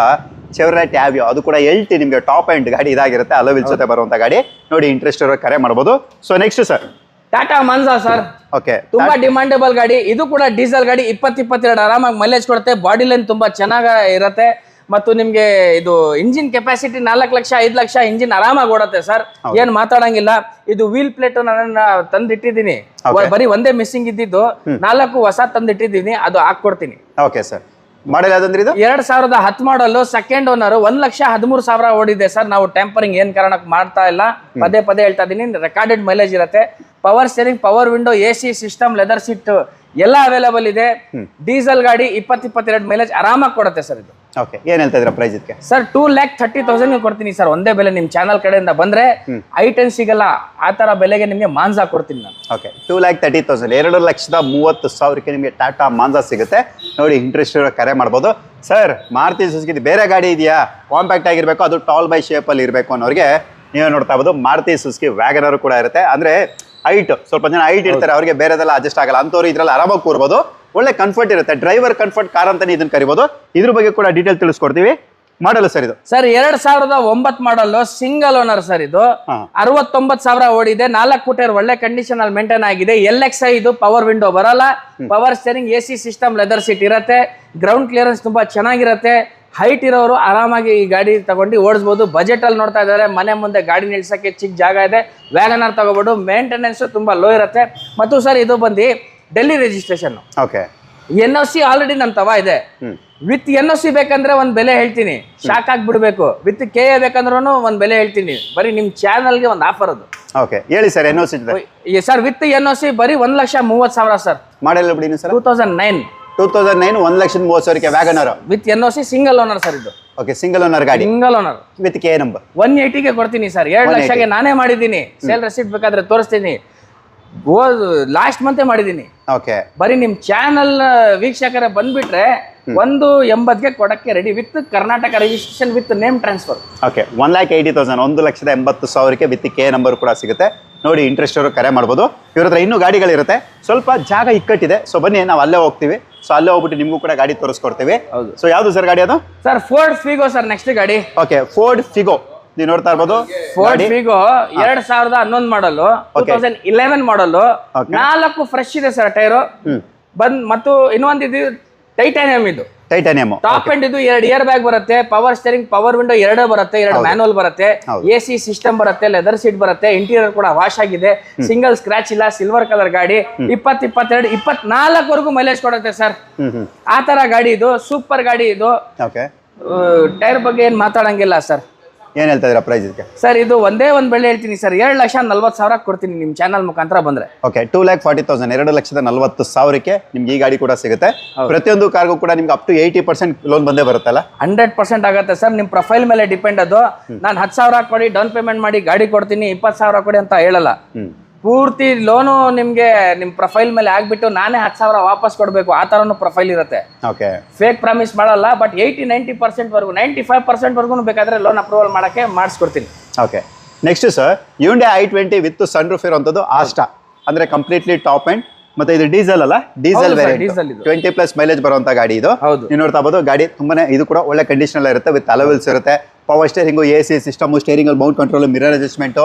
ಚೆವ್ರಲೈಟ್ ಯಾವ್ಯಾವ ಅದು ಕೂಡ ಎಲ್ ಟಿ ನಿಮಗೆ ಟಾಪ್ ಆ್ಯಂಡ್ ಗಾಡಿ ಇದಾಗಿರುತ್ತೆ. ಅಲೋವಿಲ್ ಜೊತೆ ಬರುವಂಥ ಗಾಡಿ. ನೋಡಿ ಇಂಟ್ರೆಸ್ಟ್ ಇರೋ ಕರೆ ಮಾಡ್ಬೋದು. So next sir Tata Manza sir okay ತುಂಬಾ ಡಿಮಾಂಡೇಬಲ್ ಗಾಡಿ. ಇದು ಕೂಡ ಡೀಸೆಲ್ ಗಾಡಿ. ಇಪ್ಪತ್ ಇಪ್ಪತ್ತೆರಡು ಆರಾಮಾಗಿ ಮೈಲೇಜ್ ಕೊಡುತ್ತೆ. ಬಾಡಿ ಲೈನ್ ತುಂಬಾ ಚೆನ್ನಾಗಿ ಇರುತ್ತೆ. ಮತ್ತು ನಿಮ್ಗೆ ಇದು ಇಂಜಿನ್ ಕೆಪಾಸಿಟಿ ನಾಲ್ಕು ಲಕ್ಷ ಐದು ಲಕ್ಷ ಇಂಜಿನ್ ಆರಾಮಾಗಿ ಓಡತ್ತೆ ಸರ್ ಏನ್ ಮಾತಾಡಂಗಿಲ್ಲ. ಇದು ವೀಲ್ ಪ್ಲೇಟ್ ನನ್ನ ತಂದಿಟ್ಟಿದ್ದೀನಿ. ಬರೀ ಒಂದೇ ಮಿಸ್ಸಿಂಗ್ ಇದ್ದಿದ್ದು. ನಾಲ್ಕು ಹೊಸ ತಂದಿಟ್ಟಿದ್ದೀನಿ. ಅದು ಹಾಕ್ಕೊಡ್ತೀನಿ. ಓಕೆ ಸರ್ ಮಾಡಲ್ ಯಾವ್ದಂದ್ರೆ ಇದು? ಎರಡ್ ಸಾವಿರದ ಹತ್ತು ಮಾಡಲು ಸೆಕೆಂಡ್ ಓನರ್ ಒಂದ್ ಲಕ್ಷ ಹದಿಮೂರು ಸಾವಿರ ಓಡಿದೆ ಸರ್. ನಾವು ಟೆಂಪರಿಂಗ್ ಏನ್ ಕಾರಣಕ್ಕೆ ಮಾಡ್ತಾ ಇಲ್ಲ. ಪದೇ ಪದೇ ಹೇಳ್ತಾ ಇದೀನಿ ರೆಕಾರ್ಡೆಡ್ ಮೈಲೇಜ್ ಇರುತ್ತೆ. Power steering power window A C system leather seat ಎಲ್ಲ ಅವೈಲೇಬಲ್ ಇದೆ. ಡೀಸೆಲ್ ಗಾಡಿ ಇಪ್ಪತ್ ಇಪ್ಪತ್ತೆರಡು ಮೈಲೇಜ್ ಆರಾಮಾಗಿ ಕೊಡುತ್ತೆ ಸರ್ ಇದು. ಓಕೆ ಏನು ಹೇಳ್ತಾ ಪ್ರೈಸ್ ಇದಕ್ಕೆ sir two lakh thirty thousand ಕೊಡ್ತೀನಿ ಸರ್ ಒಂದೇ ಬೆಲೆ ನಿಮ್ ಚಾನಲ್ ಕಡೆಯಿಂದ ಬಂದ್ರೆ ಐಟನ್ ಸಿಗಲ್ಲ ಆ ತರ ಬೆಲೆಗೆ ನಿಮಗೆ ಮಾನ್ಸಾ ಕೊಡ್ತೀನಿ ನಾನು. Okay two lakh thirty thousand ಎರಡು ಲಕ್ಷದ ಮೂವತ್ತು ಸಾವಿರಕ್ಕೆ ನಿಮಗೆ ಟಾಟಾ ಮಾಂಜಾ ಸಿಗುತ್ತೆ. ನೋಡಿ ಇಂಟ್ರೆಸ್ಟ್ ಇರೋ ಕರೆ ಮಾಡ್ಬೋದು. ಸರ್ ಮಾರುತಿ ಸುಜುಕಿ ಬೇರೆ ಗಾಡಿ ಇದೆಯಾ? ಕಾಂಪ್ಯಾಕ್ಟ್ ಆಗಿರಬೇಕು ಅದು ಟಾಲ್ ಬೈ ಶೇಪಲ್ಲಿ ಇರಬೇಕು ಅನ್ನೋರಿಗೆ ನೀವೇ ನೋಡ್ತಾ ಇರ್ಬೋದು ಮಾರುತಿ ಸುಜುಕಿ ವ್ಯಾಗನರ್ ಕೂಡ ಇರುತ್ತೆ. ಅಂದರೆ ಹೈಟ್ ಸ್ವಲ್ಪ ಜನ ಹೈಟ್ ಇರ್ತಾರೆ ಅವರಿಗೆ ಬೇರೆದೆಲ್ಲ ಅಡ್ಜಸ್ಟ್ ಆಗಲ್ಲ. ಅಂಥವ್ರು ಇದ್ರಲ್ಲಿ ಆರಾಮಾಗಿ ಕೂರ್ಬೋದು. ಒಳ್ಳೆ ಕಂಫರ್ಟ್ ಇರುತ್ತೆ. ಡ್ರೈವರ್ ಕಂಫರ್ಟ್ ಕಾರ್ ಅಂತಾನೆ ಇದನ್ನ ಕರಿಬಹುದು ಇದ್ರ ಬಗ್ಗೆ ಕೂಡ ಡೀಟೇಲ್ ತಿಳಿಸ್ಕೊಡ್ತೀವಿ. ಮಾಡಲ್ ಸರ್ ಇದು? ಸರ್ ಎರಡ್ ಸಾವಿರದ ಒಂಬತ್ ಮಾಡಲ್ ಸಿಂಗಲ್ ಓನರ್ ಸರ್ ಇದು. ಅರವತ್ತೊಂಬತ್ ಸಾವಿರ ಓಡಿದೆ. ನಾಲ್ಕು ಕೂಟರ್ ಒಳ್ಳೆ ಕಂಡೀಷನ್ ಅಲ್ಲಿ ಮೇಂಟೈನ್ ಆಗಿದೆ. ಎಲ್ ಎಕ್ಸ್ ಐ ಇದು ಪವರ್ ವಿಂಡೋ ಬರಲ್ಲ. Power steering A C system leather seat ಇರುತ್ತೆ. ಗ್ರೌಂಡ್ ಕ್ಲಿಯರೆನ್ಸ್ ತುಂಬಾ ಚೆನ್ನಾಗಿರುತ್ತೆ. ಹೈಟ್ ಇರೋರು ಆರಾಮಾಗಿ ಈ ಗಾಡಿ ತಗೊಂಡು ಓಡಿಸ್ಬೋದು. ಬಜೆಟ್ ಅಲ್ಲಿ ನೋಡ್ತಾ ಇದ್ದಾರೆ. ಮನೆ ಮುಂದೆ ಗಾಡಿ ನಿಲ್ಸಕ್ಕೆ ಚಿಕ್ಕ ಜಾಗ ಇದೆ. ವ್ಯಾಗನರ್ ತಗೋಬೋದು. ಮೇಂಟೆನೆನ್ಸ್ ತುಂಬಾ ಲೋ ಇರುತ್ತೆ. ಮತ್ತು ಸರ್ ಇದು ಬಂದು Delhi registration okay N O C already ನನ್ನ ತವ ಇದೆ. ವಿತ್ ಎನ್ ಓ ಸಿ ಬೇಕಂದ್ರೆ ಒಂದ್ ಬೆಲೆ ಹೇಳ್ತೀನಿ. ಶಾಕ್ ಆಗ್ಬಿಡ್ಬೇಕು. ವಿತ್ ಕೆ ಎ ಬೇಕಂದ್ರೂ ಒಂದ್ ಬೆಲೆ ಹೇಳ್ತೀನಿ. ಬರೀ ನಿಮ್ ಚಾನಲ್ಗೆ ಒಂದು ಆಫರ್ ಅದು. ಓಕೆ ಹೇಳಿ sir N O C sir with N O C ಬರೀ ಒಂದ್ ಲಕ್ಷ ಮೂವತ್ ಸಾವಿರ ಸರ್ ಮಾಡಲ್ ಬಿಡಿ sir two thousand nine two thousand nine ಒಂದು ಲಕ್ಷದ ಮೂವತ್ತು ಸಾವಿರಕ್ಕೆ WagonR with N O C single owner sir ಇದು. ಓಕೆ ಸಿಂಗಲ್ ಓನರ್ ಗಾಡಿ. Single owner with K number one ಏಯ್ಟಿಗೆ ಕೊಡ್ತೀನಿ ಸರ್ ಎರಡು ಲಕ್ಷಕ್ಕೆ ನಾನೇ ಮಾಡಿದ್ದೀನಿ. ಸೇಲ್ ರೆಸಿಟ್ ಬೇಕಾದ್ರೆ ತೋರಿಸ್ತೀನಿ. ಲಾಸ್ಟ್ ಮಂತೆ ಮಾಡಿದೀನಿ. ಓಕೆ ಬರೀ ನಿಮ್ ಚಾನಲ್ ವೀಕ್ಷಕರ ಬಂದ್ಬಿಟ್ರೆ ಒಂದು ಎಂಬತ್ಗೆ ಕೊಡಕ್ಕೆ ready with Karnataka registration with name transfer okay one lakh eighty thousand ಒಂದು ಲಕ್ಷದ ಎಂಬತ್ತು ಸಾವಿರಕ್ಕೆ ವಿತ್ ಕೆ ನಂಬರ್ ಕೂಡ ಸಿಗುತ್ತೆ. ನೋಡಿ ಇಂಟ್ರೆಸ್ಟ್ ಅವರು ಕರೆ ಮಾಡ್ಬೋದು. ಇವ್ರ ಹತ್ರ ಇನ್ನೂ ಗಾಡಿಗಳಿರುತ್ತೆ. ಸ್ವಲ್ಪ ಜಾಗ ಇಕ್ಕಟ್ಟಿದೆ. ಸೊ ಬನ್ನಿ ನಾವು ಅಲ್ಲೇ ಹೋಗ್ತೀವಿ. ಸೊ ಅಲ್ಲೇ ಹೋಗ್ಬಿಟ್ಟು ನಿಮ್ಗೂ ಕೂಡ ಗಾಡಿ ತೋರಿಸ್ಕೊಡ್ತೀವಿ. ಹೌದು. ಸೊ ಯಾವುದು ಸರ್ ಗಾಡಿ ಅದು? Sir Ford Figo sir next ಗಾಡಿ. ಓಕೆ ಫೋರ್ಡ್ ಫಿಗೋ ನೀವು ನೋಡ್ತಾ ಇರ್ಬೋದು? ಫೋರ್ಡ್ ಫಿಗೋ ಎರಡ್ ಸಾವಿರದ ಹನ್ನೊಂದು ಮಾಡಲು ಟೂ ತೌಸಂಡ್ ಇಲೆವೆನ್ ಮಾಡಲು ನಾಲ್ಕು ಫ್ರೆಶ್ ಇದೆ ಸರ್ ಟೈರ್ ಬಂದ್ ಮತ್ತು ಇನ್ನೊಂದು ಇದು ಟೈಟಾನಿಯಂ ಇದು. ಟೈಟಾನಿಯಂ ಟಾಪ್ ಎಂಡ್ ಇದು ಎರಡು ಇಯರ್ ಬ್ಯಾಗ್ ಬರುತ್ತೆ ಪವರ್ ಸ್ಟೇರಿಂಗ್ ಪವರ್ ವಿಂಡೋ ಎರಡೇ ಬರುತ್ತೆ ಎರಡು ಮ್ಯಾನುವಲ್ ಬರುತ್ತೆ. ಎ ಸಿ ಸಿಸ್ಟಮ್ ಬರುತ್ತೆ ಲೆದರ್ ಸೀಟ್ ಬರುತ್ತೆ ಇಂಟೀರಿಯರ್ ಕೂಡ ವಾಶ್ ಆಗಿದೆ. ಸಿಂಗಲ್ ಸ್ಕ್ರಾಚ್ ಇಲ್ಲ ಸಿಲ್ವರ್ ಕಲರ್ ಗಾಡಿ. ಇಪ್ಪತ್ ಇಪ್ಪತ್ತೆರಡು ಇಪ್ಪತ್ನಾಲ್ಕವರೆಗೂ ಮೈಲೇಜ್ ಕೊಡುತ್ತೆ ಸರ್ ಹ್ಮ್ ಹ್ಮ್. ಆ ತರ ಗಾಡಿ ಇದು ಸೂಪರ್ ಗಾಡಿ ಇದು. ಟೈರ್ ಬಗ್ಗೆ ಏನ್ ಮಾತಾಡಂಗಿಲ್ಲ ಸರ್ ಏನು ಹೇಳ್ತಾ ಇದ್ದೀರಾ ಪ್ರೈಸ್ ಇದಕ್ಕೆ? ಸರ್ ಇದು ಒಂದೇ ಒಂದ್ ಬೆಳೆ ಹೇಳ್ತೀನಿ ಸರ್ ಎರಡು ಲಕ್ಷ ನಲ್ವತ್ತು ಸಾವಿರ ಕೊಡ್ತೀನಿ ನಿಮ್ ಚಾನಲ್ ಮುಖಾಂತರ ಬಂದ್ರೆ. Okay two lakh forty thousand ಎರಡು ಲಕ್ಷದ ನಲ್ವತ್ತು ಸಾವಿರಕ್ಕೆ ನಿಮ್ಗೆ ಈ ಗಾಡಿ ಕೂಡ ಸಿಗುತ್ತೆ. ಪ್ರತಿಯೊಂದು ಕಾರ್ಗೂ ಕೂಡ ನಿಮ್ಗೆ up to eighty percent loan ಬಂದೇ ಬರುತ್ತಲ್ಲ ಹಂಡ್ರೆಡ್ ಪರ್ಸೆಂಟ್ ಆಗುತ್ತೆ ಸರ್ ನಿಮ್ಮ ಪ್ರೊಫೈಲ್ ಮೇಲೆ ಡಿಪೆಂಡ್ ಅದು. ನಾನು ಹತ್ತು ಸಾವಿರ ಕೊಡಿ ಡೌನ್ ಪೇಮೆಂಟ್ ಮಾಡಿ ಗಾಡಿ ಕೊಡ್ತೀನಿ ಇಪ್ಪತ್ತು ಸಾವಿರ ಕೊಡಿ ಅಂತ ಹೇಳಲ್ಲ. ಪೂರ್ತಿ ಲೋನು ನಿಮಗೆ ನಿಮ್ಮ ಪ್ರೊಫೈಲ್ ಮೇಲೆ ಆಗ್ಬಿಟ್ಟು ನಾನೇ ಹತ್ತು ಸಾವಿರ ವಾಪಸ್ ಕೊಡಬೇಕು ಆ ಥರನೂ ಪ್ರೊಫೈಲ್ ಇರುತ್ತೆ. ಓಕೆ. ಫೇಕ್ ಪ್ರಾಮಿಸ್ ಮಾಡಲ್ಲ ಬಟ್ ಏಯ್ಟಿ ನೈಂಟಿ ಪರ್ಸೆಂಟ್ವರೆಗೂ ನೈಂಟಿ ಫೈವ್ ಪರ್ಸೆಂಟ್ವರೆಗೂ ಬೇಕಾದ್ರೆ ಲೋನ್ ಅಪ್ರೂವಲ್ ಮಾಡೋಕ್ಕೆ ಮಾಡಿಸ್ಕೊಡ್ತೀನಿ. Okay. Next sir Hyundai i twenty with sunroof ಇರುವಂಥದ್ದು ಆಸ್ಟಾ ಅಂದ್ರೆ ಕಂಪ್ಲೀಟ್ಲಿ ಟಾಪ್ ಎಂಡ್ ಮತ್ತೆ ಇದು ಡೀಸೆಲ್ ಅಲ್ಲ? ಡೀಸೆಲ್. ಟ್ವೆಂಟಿ ಪ್ಲಸ್ ಮೈಲೇಜ್ ಬರುವಂತ ಗಾಡಿ ಇದು. ಹೌದು. ನೀವು ನೋಡ್ತಾ ಬೋದು ಗಾಡಿ ತುಂಬಾನೇ ಇದು ಕೂಡ ಒಳ್ಳೆ ಕಂಡೀಷನ್ ಇರುತ್ತೆ ವಿತ್ ಅಲವೆಲ್ಸ್ ಇರುತ್ತೆ. Power steering A C system steering mount control mirror adjustment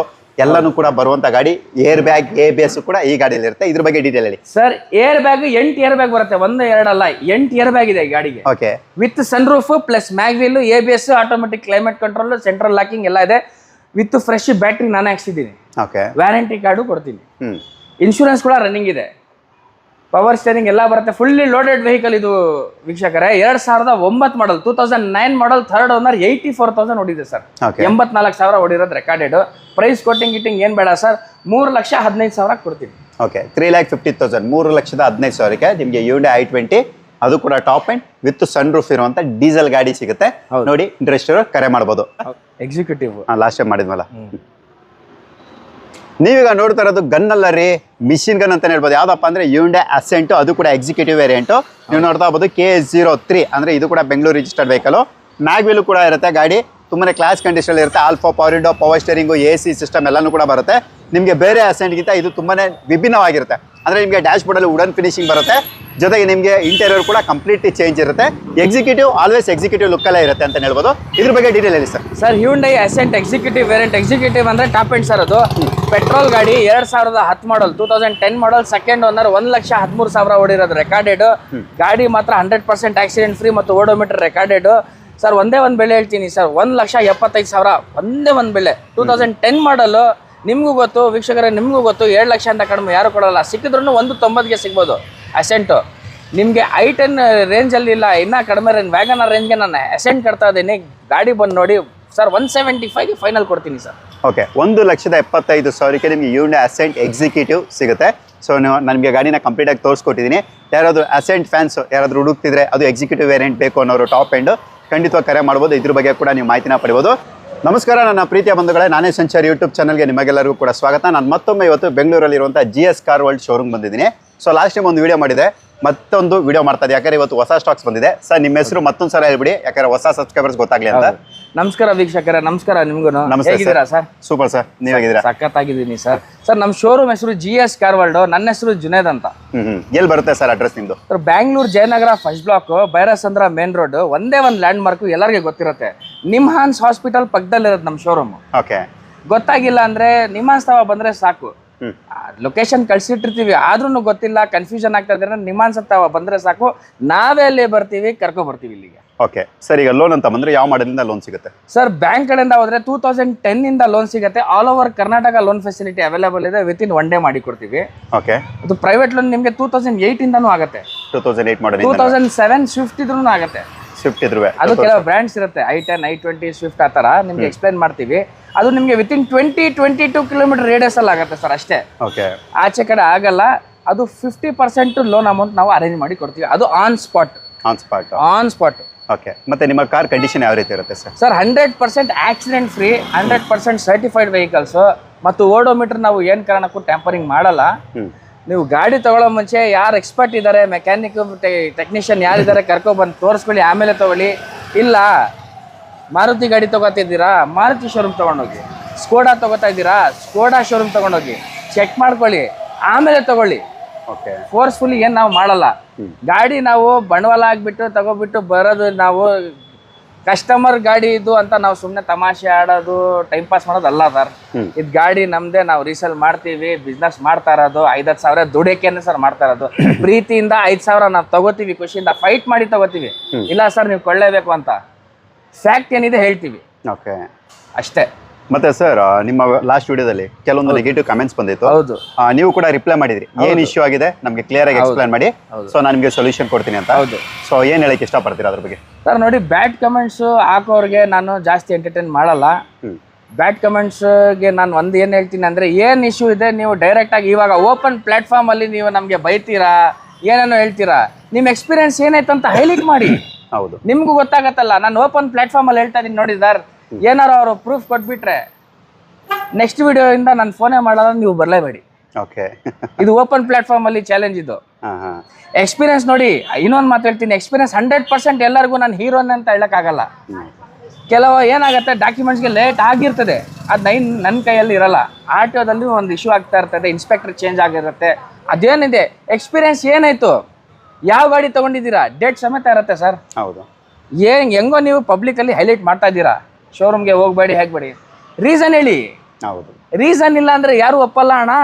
ಎಲ್ಲಾನು ಕೂಡ ಬರುವಂತ ಗಾಡಿ. Air bag A B S ಕೂಡ ಈ ಗಾಡಿಯಲ್ಲಿ ಇರುತ್ತೆ. ಇದ್ರ ಬಗ್ಗೆ ಡೀಟೇಲ್ ಹೇಳಿ. ಸರ್ ಏರ್ ಬ್ಯಾಗ್ ಎಂಟು ಏರ್ ಬ್ಯಾಗ್ ಬರುತ್ತೆ. ಒಂದು ಎರಡಲ್ಲ ಎಂಟು ಏರ್ ಬ್ಯಾಗ್ ಇದೆ ಈ ಗಾಡಿಗೆ. Okay with sun roof plus mag wheel A B S automatic climate control central locking ಎಲ್ಲ ಇದೆ. ವಿತ್ ಫ್ರೆಶ್ ಬ್ಯಾಟ್ರಿ ನಾನು ಹಾಕ್ಸಿದ್ದೀನಿ. ಓಕೆ ವ್ಯಾರಂಟಿ ಕಾರ್ಡು ಕೊಡ್ತೀನಿ. ಇನ್ಶೂರೆನ್ಸ್ ಕೂಡ ರನ್ನಿಂಗ್ ಇದೆ. ಪವರ್ ಸ್ಟೇರಿಂಗ್ ಎಲ್ಲ ಬರುತ್ತೆ. ಫುಲ್ಲಿ ಲೋಡೆಡ್ ವೆಹಿಕಲ್ ಇದು ವೀಕ್ಷಕರೇ. ಎರಡ್ ಸಾವಿರದ ಒಂಬತ್ತು model two thousand nine model third owner eighty four thousand ಹೊಡಿದೆ sir. ಎಂಬತ್ನಾಲ್ಕು ಸಾವಿರ ಹೊಡಿರೋದು ರೆಕಾರ್ಡೆಡ್ ಪ್ರೈಸ್ ಕೊಟ್ಟಿಂಗ್ ಗಿಟ್ಟಿಂಗ್ ಏನು ಬೇಡ ಸರ್. ಮೂರು ಲಕ್ಷ ಹದಿನೈದು ಸಾವಿರ ಕೊಡ್ತೀವಿ okay three lakh fifty thousand ಮೂರು ಲಕ್ಷದ ಹದಿನೈದು ಸಾವಿರಕ್ಕೆ ನಿಮಗೆ ಯುಂಡೆ ಐ ಟ್ವೆಂಟಿ ಅದು ಕೂಡ top end with sun roof ಇರುವಂತ ಡೀಸೆಲ್ ಗಾಡಿ ಸಿಗುತ್ತೆ. ನೋಡಿ ಇಂಟ್ರೆಸ್ಟ್ ಕರೆ ಮಾಡಬಹುದು ಎಕ್ಸಿಕ್ಯೂಟಿವ್ ಲಾಸ್ಟ್ ಟೈಮ್ ಮಾಡಿದ್ವಲ್ಲ. ನೀವೀಗ ನೋಡ್ತಾ ಇರೋದು ಗನ್ ಅಲ್ಲ ರೀ ಮಿಷಿನ್ ಗನ್ ಅಂತ ಹೇಳ್ಬೋದು. ಯಾವ್ದಪ್ಪ ಅಂದ್ರೆ ಯುಂಡೆ ಅಸೆಂಟ್ ಅದು ಕೂಡ ಎಕ್ಸಿಕ್ಯೂಟಿವ್ ವೇರಿಯಂಟು ನೀವು ನೋಡ್ತಾ ಹೋಗ್ಬೋದು ಕೆ ಜೀರೋ ತ್ರೀ ಅಂದ್ರೆ ಇದು ಕೂಡ ಬೆಂಗಳೂರು ರಿಜಿಸ್ಟರ್ಡ್ ವೆಹಿಕಲ್ ಮ್ಯಾಗ್ವಿಲ್ ಕೂಡ ಇರುತ್ತೆ ಗಾಡಿ. ತುಂಬಾನೇ ಕ್ಲಾಸ್ ಕಂಡೀಷನ್ ಇರುತ್ತೆ. Alpha power window power steering A C system ಎಲ್ಲಾನು ಕೂಡ ಬರುತ್ತೆ. ನಿಮಗೆ ಬೇರೆ ಅಸೆಂಟ್ಗಿಂತ ಇದು ತುಂಬಾ ವಿಭಿನ್ನವಾಗಿರುತ್ತೆ. ಅಂದ್ರೆ ನಿಮಗೆ ಡ್ಯಾಶ್ ಬೋರ್ಡಲ್ಲಿ ವುಡನ್ ಫಿನಿಶಿಂಗ್ ಬರುತ್ತೆ. ಜೊತೆಗೆ ನಿಮಗೆ ಇಂಟೀರಿಯರ್ ಕೂಡ ಕಂಪ್ಲೀಟ್ಲಿ ಚೇಂಜ್ ಇರುತ್ತೆ. ಎಕ್ಸಿಕ್ಯೂಟಿವ್ ಆಲ್ವೇಸ್ ಎಕ್ಸಿಕ್ಯೂಟಿವ್ ಲುಕ್ಕಲ್ಲೇ ಇರುತ್ತೆ ಅಂತ ಹೇಳ್ಬೋದು. ಇದ್ರ ಬಗ್ಗೆ ಡೀಟೇಲ್ ಹೇಳಿ sir sir Hyundai Accent executive variant executive ಅಂದ್ರೆ ಟಾಪ್ ಎಂಡ್ ಸರ್ ಅದು. ಪೆಟ್ರೋಲ್ ಗಾಡಿ ಎರಡು ಸಾವಿರದ ಹತ್ತು model two thousand ten model second owner ಒಂದು ಲಕ್ಷ ಹದಿಮೂರು ಸಾವಿರ ಓಡಿರೋದು ರೆಕಾರ್ಡೆಡ್ ಗಾಡಿ ಮಾತ್ರ ಹಂಡ್ರೆಡ್ ಪರ್ಸೆಂಟ್ ಆಕ್ಸಿಡೆಂಟ್ ಫ್ರೀ ಮತ್ತು ಓಡೋಮೀಟರ್ ರೆಕಾರ್ಡೆಡ್ ಸರ್, ಒಂದೇ ಒಂದು ಬೆಳೆ ಹೇಳ್ತೀನಿ ಸರ್, ಒಂದು ಲಕ್ಷ ಎಪ್ಪತ್ತೈದು ಸಾವಿರ, ಒಂದೇ ಒಂದು ಬೆಳೆ. ಟೂ ತೌಸಂಡ್ ಟೆನ್ ಮಾಡಲು ನಿಮಗೂ ಗೊತ್ತು, ವೀಕ್ಷಕರೇ, ನಿಮಗೂ ಗೊತ್ತು, ಎರಡು ಲಕ್ಷ ಅಂತ ಕಡಿಮೆ ಯಾರು ಕೊಡೋಲ್ಲ. ಸಿಕ್ಕಿದ್ರು ಒಂದು ತೊಂಬತ್ತಿಗೆ ಸಿಗ್ಬೋದು ಅಸೆಂಟು ನಿಮಗೆ ಐ ಟೆನ್ ರೇಂಜಲ್ಲಿ ಇಲ್ಲ, ಇನ್ನೂ ಕಡಿಮೆ ರೇಂಜ್ ವ್ಯಾಗನ್ ರೇಂಜ್ಗೆ ನಾನು ಅಸೆಂಟ್ ಕಟ್ತಾ ಇದ್ದೀನಿ. ಗಾಡಿ ಬಂದು ನೋಡಿ, ಸರ್ ಒನ್ ಸೆವೆಂಟಿ ಫೈವ್ಗೆ ಫೈನಲ್ ಕೊಡ್ತೀನಿ ಸರ್. ಓಕೆ ಒಂದು ಲಕ್ಷದ ಎಪ್ಪತ್ತೈದು ಸಾವಿರಕ್ಕೆ ನಿಮಗೆ ಯೂನಿ ಅಸೆಂಟ್ ಎಕ್ಸಿಕ್ಯೂಟಿವ್ ಸಿಗುತ್ತೆ. ಸೊ ನನಗೆ ಗಾಡಿನ ಕಂಪ್ಲೀಟಾಗಿ ತೋರಿಸ್ಕೊಟ್ಟಿದ್ದೀನಿ. ಯಾರಾದರೂ ಅಸೆಂಟ್ ಫ್ಯಾನ್ಸ್ ಯಾರಾದರೂ ಹುಡುಕ್ತಿದ್ರೆ ಅದು ಎಕ್ಸಿಕ್ಯೂಟಿವ್ ವೇರಿಯಂಟ್ ಬೇಕು ಅನ್ನೋರು ಟಾಪ್ ಎಂಡ್ ಖಂಡಿತವಾಗಿ ಕರೆ ಮಾಡ್ಬೋದು. ಇದ್ರ ಬಗ್ಗೆ ಕೂಡ ನೀವು ಮಾಹಿತಿನ ಪಡಿಬೋದು. ನಮಸ್ಕಾರ, ನನ್ನ ಪ್ರೀತಿಯ ಬಂಧುಗಳೇ. ನಾನೇ ಸಂಚಾರಿ ಯೂಟ್ಯೂಬ್ ಚಾನಲ್ಗೆ ನಿಮಗೆಲ್ಲರಿಗೂ ಕೂಡ ಸ್ವಾಗತ. ನಾನು ಮತ್ತೊಮ್ಮೆ ಇವತ್ತು ಬೆಂಗಳೂರಲ್ಲಿರುವಂಥ G S car world showroom ಬಂದಿದ್ದೀನಿ. ಸೊ ಲಾಸ್ಟ್ ಟೈಮ್ ಒಂದು ವಿಡಿಯೋ ಮಾಡಿದೆ. ಮತ್ತೊಂದು ವಿಡಿಯೋ ಮಾಡ್ತಾ ಇದೆ ಯಾಕಂದ್ರೆ ಇವತ್ತು ಹೊಸ ಸ್ಟಾಕ್ಸ್ ಬಂದಿದೆ. ಸರ್ ನಿಮ್ಮ ಹೆಸರು ಮತ್ತೊಂದು ಸಲ ಹೇಳ್ಬಿಡಿ. ಯಾಕಂದ್ರೆ ಹೊಸ ಸಬ್ಸ್ಕ್ರೈಬರ್ಸ್ ಗೊತ್ತಾಗ್ಲಿ ಅಂತ. ನಮಸ್ಕಾರ ವೀಕ್ಷಕರ. ನಮಸ್ಕಾರ ನಿಮ್ಗೂ ಹೇಗಿದ್ದೀರಾ ಸರ್? Super sir. ನೀವು ಹೇಗಿದ್ದೀರಾ? ಸಖತ್ತಾಗಿದ್ದೀನಿ ಸರ್. ಸರ್ ನಮ್ಮ ಶೋರೂಮ್ ಹೆಸರು ಜಿ ಎಸ್ ಕಾರ್ವಲ್ಡ್ ನನ್ನ ಹೆಸರು ಜುನೇದ್ ಅಂತ. ಎಲ್ಲಿ ಬರುತ್ತೆ ಸರ್ ಅಡ್ರೆಸ್ ನಿಮ್ದು? Sir Bangalore Jayanagar first block Byrasandra main road ಒಂದೇ ಒಂದು ಲ್ಯಾಂಡ್ ಮಾರ್ಕ್ ಎಲ್ಲರಿಗೆ ಗೊತ್ತಿರುತ್ತೆ. ನಿಮ್ಹಾನ್ಸ್ ಹಾಸ್ಪಿಟಲ್ ಪಕ್ಕದಲ್ಲಿರೋದು ನಮ್ಮ ಶೋರೂಮ್ ಓಕೆ ಗೊತ್ತಾಗಿಲ್ಲ ಅಂದ್ರೆ ನಿಮ್ಹಾನ್ಸ್ ತಾವ ಬಂದ್ರೆ ಸಾಕು. ಲೊಕೇಶನ್ ಕಳ್ಸಿಟ್ಟಿರ್ತೀವಿ. ಆದ್ರೂ ಗೊತ್ತಿಲ್ಲ ಕನ್ಫ್ಯೂಷನ್ ಆಗ್ತಾ ಇದ್ರೆ ನಿಮ್ಹಾನ್ಸ್ ಅಂತ ಬಂದ್ರೆ ಸಾಕು. ನಾವೇ ಅಲ್ಲಿ ಬರ್ತೀವಿ ಕರ್ಕೊ ಬರ್ತೀವಿ ಇಲ್ಲಿಗೆ. ಓಕೆ ಸರ್ ಈಗ ಲೋನ್ ಅಂತ ಬಂದ್ರೆ ಯಾವ ಮಾಡಲಿಂದ ಲೋನ್ ಸಿಗುತ್ತೆ? ಸರ್ ಬ್ಯಾಂಕ್ ಕಡೆಯಿಂದ ಹೋದ್ರೆ ಟೂ ತೌಸಂಡ್ ಟೆನ್ ಇಂದ ಲೋನ್ ಸಿಗುತ್ತೆ. All over Karnataka loan facility available ಇದೆ ವಿತ್ ಇನ್ ಒನ್ ಡೇ ಮಾಡಿ ಕೊಡ್ತೀವಿ ಓಕೆ ಅದು ಪ್ರೈವೇಟ್ ಲೋನ್ ನಿಮಗೆ ಟೂ ತೌಸಂಡ್ ಏಯ್ಟ್ ಇಂದನೂ ಆಗುತ್ತೆ. Two thousand eight two model thousand seven Swift ಇದ್ರೂ ಆಗುತ್ತೆ. ಸ್ವಿಫ್ಟ್ ಇದ್ರು ಅದು ಕೆಲವು ಬ್ರ್ಯಾಂಡ್ಸ್ ಇರುತ್ತೆ i ten i twenty Swift ಆ ಥರ ನಿಮ್ಗೆ ಎಕ್ಸ್ಪ್ಲೈನ್ ಮಾಡ್ತೀವಿ. ಅದು ನಿಮಗೆ within twenty twenty two kilometre radius ಅಲ್ಲಿ ಆಗುತ್ತೆ ಸರ್ ಅಷ್ಟೇ. ಓಕೆ ಆಚೆ ಕಡೆ ಆಗಲ್ಲ ಅದು ಫಿಫ್ಟಿ ಪರ್ಸೆಂಟ್ ಲೋನ್ ಅಮೌಂಟ್ ನಾವು ಅರೇಂಜ್ ಮಾಡಿ ಕೊಡ್ತೀವಿ. ಅದು on spot on spot on spot okay ಮತ್ತೆ ನಿಮ್ಮ ಕಾರ್ ಕಂಡೀಷನ್ ಯಾವ ರೀತಿ ಇರುತ್ತೆ sir sir hundred percent accident free hundred percent certified vehicles ಮತ್ತು ಓಡೋಮೀಟರ್ ನಾವು ಏನು ಕಾರಣಕ್ಕೂ ಟ್ಯಾಂಪರಿಂಗ್ ಮಾಡಲ್ಲ. ನೀವು ಗಾಡಿ ತಗೊಳ್ಳೋ ಮುಂಚೆ ಯಾರು ಎಕ್ಸ್ಪರ್ಟ್ ಇದ್ದಾರೆ ಮೆಕ್ಯಾನಿಕ್ ಟೆಕ್ನಿಷಿಯನ್ ಯಾರಿದ್ದಾರೆ ಕರ್ಕೊಬಂದು ತೋರಿಸ್ಕೊಳ್ಳಿ ಆಮೇಲೆ ತಗೊಳ್ಳಿ. ಇಲ್ಲ ಮಾರುತಿ ಗಾಡಿ ತಗೋತಿದ್ದೀರಾ ಮಾರುತಿ ಶೋರೂಮ್ ತೊಗೊಂಡೋಗಿ. ಸ್ಕೋಡಾ ತೊಗೋತಾ ಇದ್ದೀರಾ ಸ್ಕೋಡಾ ಶೋರೂಮ್ ತೊಗೊಂಡೋಗಿ. ಚೆಕ್ ಮಾಡ್ಕೊಳ್ಳಿ ಆಮೇಲೆ ತಗೊಳ್ಳಿ. ಓಕೆ. ಫೋರ್ಸ್ಫುಲಿ ಏನು ನಾವು ಮಾಡಲ್ಲ. ಗಾಡಿ ನಾವು ಬಂಡವಾಳ ಆಗಿಬಿಟ್ಟು ತಗೋಬಿಟ್ಟು ಬರೋದು ನಾವು ಕಸ್ಟಮರ್ ಗಾಡಿ ಇದು ಅಂತ ನಾವು ಸುಮ್ಮನೆ ತಮಾಷೆ ಆಡೋದು ಟೈಮ್ ಪಾಸ್ ಮಾಡೋದು ಅಲ್ಲ ಸರ್. ಇದು ಗಾಡಿ ನಮ್ದೇ ನಾವು ರೀಸೇಲ್ ಮಾಡ್ತೀವಿ ಬಿಸ್ನೆಸ್ ಮಾಡ್ತಾ ಇರೋದು ಐದತ್ತು ಸಾವಿರ ದುಡಿಯಕ್ಕೆ ಸರ್ ಮಾಡ್ತಾ ಇರೋದು. ಪ್ರೀತಿಯಿಂದ ಐದು ಸಾವಿರ ನಾವು ತಗೋತೀವಿ ಖುಷಿಯಿಂದ ಫೈಟ್ ಮಾಡಿ ತಗೋತೀವಿ. ಇಲ್ಲ ಸರ್ ನೀವು ಕೊಳ್ಳೇಬೇಕು ಅಂತ. ಫ್ಯಾಕ್ಟ್ ಏನಿದೆ ಹೇಳ್ತೀವಿ. ಓಕೆ ಅಷ್ಟೇ. ಮತ್ತೆ ಸರ್ ನಿಮ್ಮ ಲಾಸ್ಟ್ ವಿಡಿಯೋದಲ್ಲಿ ಕೆಲವೊಂದು ನೆಗೆಟಿವ್ ಕಮೆಂಟ್ಸ್ ಬಂದಿತ್ತು. ಹೌದು. ನೀವು ಕೂಡ ರಿಪ್ಲೈ ಮಾಡಿದ್ರಿ. ಏನ್ ಇಶ್ಯೂ ಆಗಿದೆ ನಮಗೆ ಕ್ಲಿಯರ್ ಆಗಿ ಎಕ್ಸ್ಪ್ಲೈನ್ ಮಾಡಿ. ಸೊ ನಾನು ನಿಮಗೆ ಸೊಲ್ಯೂಷನ್ ಕೊಡ್ತೀನಿ ಅಂತ. ಹೌದು. ಸೊ ಏನ್ ಹೇಳಕ್ಕೆ ಇಷ್ಟಪಡ್ತೀರಾ ಅದ್ರ ಬಗ್ಗೆ? ಸರ್ ನೋಡಿ ಬ್ಯಾಡ್ ಕಮೆಂಟ್ಸ್ ಹಾಕೋರಿಗೆ ನಾನು ಜಾಸ್ತಿ ಎಂಟರ್ಟೈನ್ ಮಾಡಲ್ಲ. ಬ್ಯಾಡ್ ಕಮೆಂಟ್ಸ್ಗೆ ನಾನು ಒಂದು ಏನು ಹೇಳ್ತೀನಿ ಅಂದರೆ ಏನು ಇಶ್ಯೂ ಇದೆ ನೀವು ಡೈರೆಕ್ಟಾಗಿ ಇವಾಗ ಓಪನ್ ಪ್ಲ್ಯಾಟ್ಫಾರ್ಮಲ್ಲಿ ನೀವು ನಮಗೆ ಬೈತೀರಾ ಏನೇನೋ ಹೇಳ್ತೀರಾ ನಿಮ್ಮ ಎಕ್ಸ್ಪೀರಿಯನ್ಸ್ ಏನಾಯ್ತು ಅಂತ ಹೈಲೈಟ್ ಮಾಡಿ. ಹೌದು. ನಿಮಗೂ ಗೊತ್ತಾಗತ್ತಲ್ಲ ನಾನು ಓಪನ್ ಪ್ಲ್ಯಾಟ್ಫಾರ್ಮಲ್ಲಿ ಹೇಳ್ತಾ ಇದ್ದೀನಿ ನೋಡಿ ಸರ್ ಏನಾರು ಅವರು ಪ್ರೂಫ್ ಕೊಟ್ಬಿಟ್ರೆ ನೆಕ್ಸ್ಟ್ ವಿಡಿಯೋಯಿಂದ ನಾನು ಫೋನೇ ಮಾಡಲ್ಲ ನೀವು ಬರಲೇಬೇಡಿ. ಇದು ಓಪನ್ ಪ್ಲಾಟ್ಫಾರ್ಮ್ ಅಲ್ಲಿ ಚಾಲೆಂಜ್ ಇದು. ಹಾ ಹಾ. ಎಕ್ಸ್ಪೀರಿಯನ್ಸ್ ನೋಡಿ ಇನ್ನೊಂದು ಮಾತು ಹೇಳ್ತೀನಿ. ಎಕ್ಸ್ಪೀರಿಯನ್ಸ್ ಹಂಡ್ರೆಡ್ ಪರ್ಸೆಂಟ್ ಎಲ್ಲರಿಗೂ ನಾನು ಹೀರೋನ್ ಅಂತ ಹೇಳೋಕ್ಕಾಗಲ್ಲ. ಕೆಲವು ಏನಾಗುತ್ತೆ ಡಾಕ್ಯುಮೆಂಟ್ಸ್ಗೆ ಲೇಟ್ ಆಗಿರ್ತದೆ. ಅದು ನೈನ್ ನನ್ನ ಕೈಯಲ್ಲಿ ಇರಲ್ಲ. ಆರ್ ಟಿ ಒದಲ್ಲಿ ಒಂದು ಇಶ್ಯೂ ಆಗ್ತಾ ಇರ್ತದೆ ಇನ್ಸ್ಪೆಕ್ಟರ್ ಚೇಂಜ್ ಆಗಿರುತ್ತೆ. ಅದೇನಿದೆ ಎಕ್ಸ್ಪೀರಿಯನ್ಸ್ ಏನಾಯಿತು? ಯಾವ ಗಾಡಿ ತೊಗೊಂಡಿದ್ದೀರಾ? ಡೇಟ್ ಸಮೇತ ಇರುತ್ತೆ ಸರ್ ಹೌದು. ಏನ್ ಹೆಂಗೋ ನೀವು ಪಬ್ಲಿಕಲ್ಲಿ ಹೈಲೈಟ್ ಮಾಡ್ತಾ ಇದ್ದೀರಾ? ಶೋರೂಮ್ಗೆ ಹೋಗಬೇಡಿ ಹೇಗಬೇಡಿ. ರೀಸನ್ ಹೇಳಿ. ಹೌದು. ರೀಸನ್ ಇಲ್ಲ ಅಂದರೆ ಯಾರು ಒಪ್ಪಲ್ಲ ಅಣ್ಣ?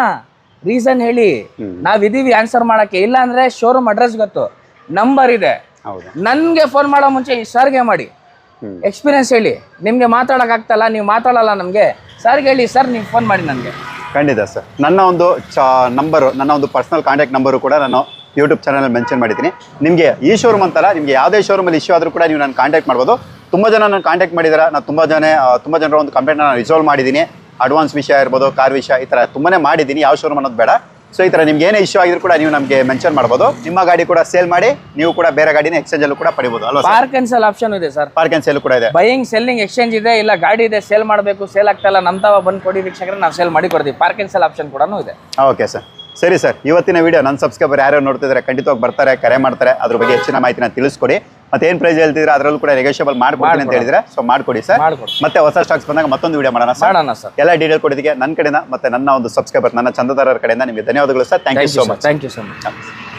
ರೀಸನ್ ಹೇಳಿ ನಾವು ನಾವಿದ್ದೀವಿ ಆನ್ಸರ್ ಮಾಡಕ್ಕೆ. ಇಲ್ಲ ಅಂದ್ರೆ ಶೋರೂಮ್ ಅಡ್ರೆಸ್ ಗೊತ್ತು. ನಂಬರ್ ಇದೆ. ಹೌದು. ನನಗೆ ಫೋನ್ ಮಾಡೋ ಮುಂಚೆ ಈ ಸರ್ಗೆ ಮಾಡಿ. ಎಕ್ಸ್ಪೀರಿಯನ್ಸ್ ಹೇಳಿ. ನಿಮಗೆ ಆಗ್ತಲ್ಲ ನೀವು ಮಾತಾಡಲ್ಲ ನಮ್ಗೆ. ಸರ್ಗೆ ಹೇಳಿ ಸರ್ ನೀವು ಫೋನ್ ಮಾಡಿ ನನಗೆ. ಖಂಡಿತ ಸರ್ ನನ್ನ ಒಂದು ಚಾ ನಂಬರು ನನ್ನ ಒಂದು ಪರ್ಸನಲ್ ಕಾಂಟ್ಯಾಕ್ಟ್ ನಂಬರು ಕೂಡ ನಾನು ಯೂಟ್ಯೂಬ್ ಚಾನಲ್ ಮೆನ್ಷನ್ ಮಾಡಿದ್ದೀನಿ. ನಿಮಗೆ ಈ ಶೋರೂಮ್ ಅಂತಲ್ಲ ನಿಮಗೆ ಯಾವುದೇ ಶೋರೂಮಲ್ಲಿ ಇಶ್ಯೂ ಆದರೂ ಕೂಡ ನೀವು ನಾನು ಕಾಂಟ್ಯಾಕ್ಟ್ ಮಾಡ್ಬೋದು. ತುಂಬ ಜನ ನಾನು ಕಾಂಟ್ಯಾಕ್ಟ್ ಮಾಡಿದ್ದಾರೆ ನಾನು ತುಂಬ ಜನ ತುಂಬ ಜನರ ಒಂದು ಕಂಪ್ಲೇಂಟ್ ನಾನು ರಿಸಾಲ್ವ್ ಮಾಡಿದ್ದೀನಿ. ಅಡ್ವಾನ್ಸ್ ವಿಷಯ ಇರ್ಬೋದು ಕಾರ್ ವಿಷಯ ಈ ಥರ ತುಂಬನೇ ಮಾಡಿದ್ದೀನಿ. ಯಾವ ಶೋರೂಮ್ ಅನ್ನೋದು ಬೇಡ. ಸೊ ಈ ಥರ ನಿಮ್ಗೆ ಏನೇ ಇಶ್ಯೂ ಆಗಿದ್ರು ಕೂಡ ನೀವು ನಮಗೆ ಮೆನ್ಷನ್ ಮಾಡ್ಬೋದು. ನಿಮ್ಮ ಗಾಡಿ ಕೂಡ ಸೇಲ್ ಮಾಡಿ ನೀವು ಕೂಡ ಬೇರೆ ಗಾಡಿನ ಎಕ್ಸ್ಚೇಂಜಲ್ಲೂ ಕೂಡ ಪಡಿಬೋದು. ಅಲ್ವಾ ಪಾರ್ಕ್ ಅಂಡ್ ಸೆಲ್ ಆಪ್ಷನ್ ಇದೆ ಸರ್ ಪಾರ್ಕ್ ಆ್ಯಂಡ್ ಸೇಲ್ ಕೂಡ ಇದೆ. ಬೈಯಿಂಗ್ ಸೆಲ್ಲಿಂಗ್ ಎಕ್ಸ್ಚೇಂಜ್ ಇದೆ ಇಲ್ಲ ಗಾಡಿ ಇದೆ ಸೇಲ್ ಮಾಡಬೇಕು ಸೇಲ್ ಆಗ್ತಾ ಇಲ್ಲ ನಮ್ಮ ತಾವ ಬಂದು ಕೊಡಿ ವೀಕ್ಷಕರೆ ನಾವು ಸೇಲ್ ಮಾಡಿ ಕೊಡ್ತೀವಿ. ಪಾರ್ಕ್ ಸೆಲ್ ಆಪ್ಷನ್ ಕೂಡ ಇದೆ. ಓಕೆ ಸರ್ ಸರಿ ಸರ್ ಇವತ್ತಿನ ವಿಡಿಯೋ ನನ್ನ ಸಬ್ಸ್ಕ್ರೈಬರ್ ಯಾರು ನೋಡ್ತಿದ್ರೆ ಖಂಡಿತವಾಗಿ ಬರ್ತಾರೆ ಕರೆ ಮಾಡ್ತಾರೆ. ಅದ್ರ ಬಗ್ಗೆ ಹೆಚ್ಚಿನ ಮಾಹಿತಿನ ತಿಳಿಸ್ಕೊಡಿ. ಮತ್ತೆ ಏನ್ ಪ್ರೈಸ್ ಹೇಳ್ತಿದ್ರೆ ಅದರಲ್ಲೂ ಕೂಡ ನೆಗೋಷಿಯಬಲ್ ಮಾಡ್ಕೊಡಿ ಅಂತ ಹೇಳಿದ್ರೆ ಸೊ ಮಾಡ್ಕೊಡಿ ಸರ್ ಮತ್ತೆ ಹೊಸ ಸ್ಟಾಕ್ಸ್ ಬಂದಾಗ ಮತ್ತೊಂದು ವಿಡಿಯೋ ಮಾಡೋಣ ಸರ್ ಮಾಡೋಣ ಸರ್ ಎಲ್ಲ ಡೀಟೇಲ್ ಕೊಡೋದಕ್ಕೆ ನನ್ನ ಕಡೆಯಿಂದ ಮತ್ತೆ ನನ್ನ ಒಂದು ಸಬ್ಸ್ಕ್ರೈಬರ್ ನನ್ನ ಚಂದದಾರರ ಕಡೆಯಿಂದ ನಿಮಗೆ ಧನ್ಯವಾದಗಳು sir thank you so much thank you so much